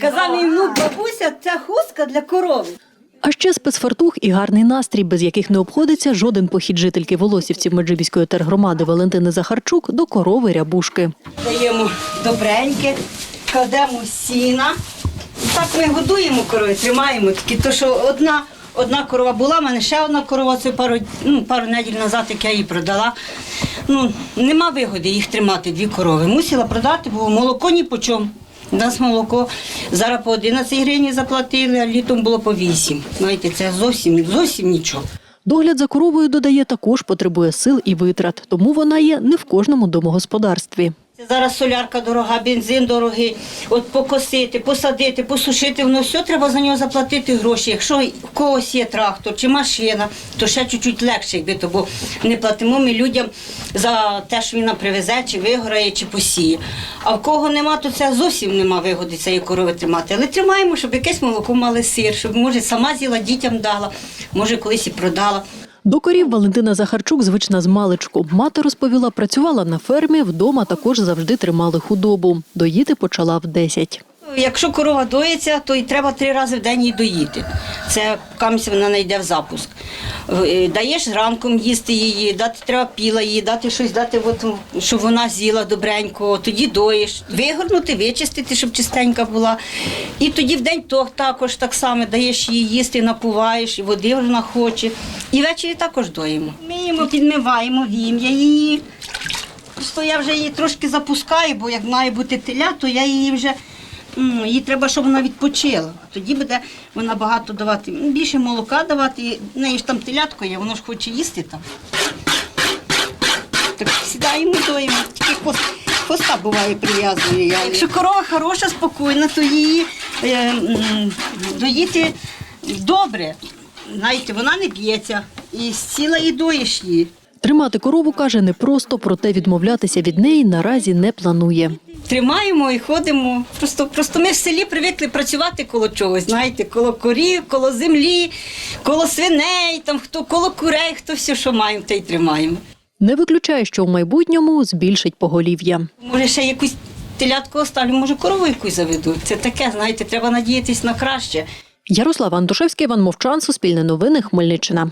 Казав мій внук бабуся, це хустка для корови. А ще спецфартух і гарний настрій, без яких не обходиться жоден похід жительки Волосівців Меджибіської тергромади Валентини Захарчук до корови рябушки. Даємо добреньке, кладемо сіна. Так ми годуємо корови, тримаємо. Тільки то, що одна, одна корова була, в мене ще одна корова, це пару, ну, пару неділь назад, як я її продала. Ну, нема вигоди їх тримати, дві корови. Мусила продати, бо молоко ні по чому. У нас молоко зараз по 11 гривень заплатили, а літом було по 8. Знаєте, це зовсім, зовсім нічого. Догляд за коровою, додає, також потребує сил і витрат, тому вона є не в кожному домогосподарстві. Зараз солярка дорога, бензин дорогий. От покосити, посадити, посушити, воно все треба за нього заплатити гроші. Якщо в когось є трактор чи машина, то ще чуть-чуть легше, якби то, бо не платимо ми людям за те, що він нам привезе, чи виграє, чи посіє. А в кого нема, то це зовсім нема вигоди цієї корови тримати. Але тримаємо, щоб якесь молоко мали сир, щоб може сама з'їла, дітям дала, може колись і продала. До корів Валентина Захарчук звична з маличку. Мати розповіла, працювала на фермі, вдома також завжди тримали худобу. Доїти почала в 10. Якщо корова доїться, то і треба три рази в день її доїти. Це камінь вона не йде в запуск. Е, Даєш ранком їсти її, дати треба піла її, дати щось, дати, от, щоб вона з'їла добренько, тоді доїш, вигорнути, вичистити, щоб чистенька була. І тоді в день то також так само даєш їй їсти, напуваєш, і води вона хоче. І ввечері також доїмо. Миємо, підмиваємо вім'я її. Просто я вже її трошки запускаю, бо як має бути теля, то я її вже їй треба, щоб вона відпочила. Тоді буде вона багато давати, більше молока давати. В неї ж там телятко є, воно ж хоче їсти там. Так сідаємо доїмо, тільки хвост, хвоста буває прив'язує. Якщо корова хороша, спокійна, то її е, доїти добре. Знаєте, вона не б'ється. І сіла і доїш її. Тримати корову, каже, непросто, проте відмовлятися від неї наразі не планує. Тримаємо і ходимо. Просто, просто ми в селі привикли працювати коло чогось, знаєте, коло корів, коло землі, коло свиней, там хто коло курей, хто все, що маємо, те й тримаємо. Не виключає, що в майбутньому збільшить поголів'я. Може, ще якусь телятку оставлю, може, корову якусь заведу. Це таке, знаєте, треба надіятись на краще. Ярослав Антошевський, Іван Мовчан, Суспільне новини, Хмельниччина.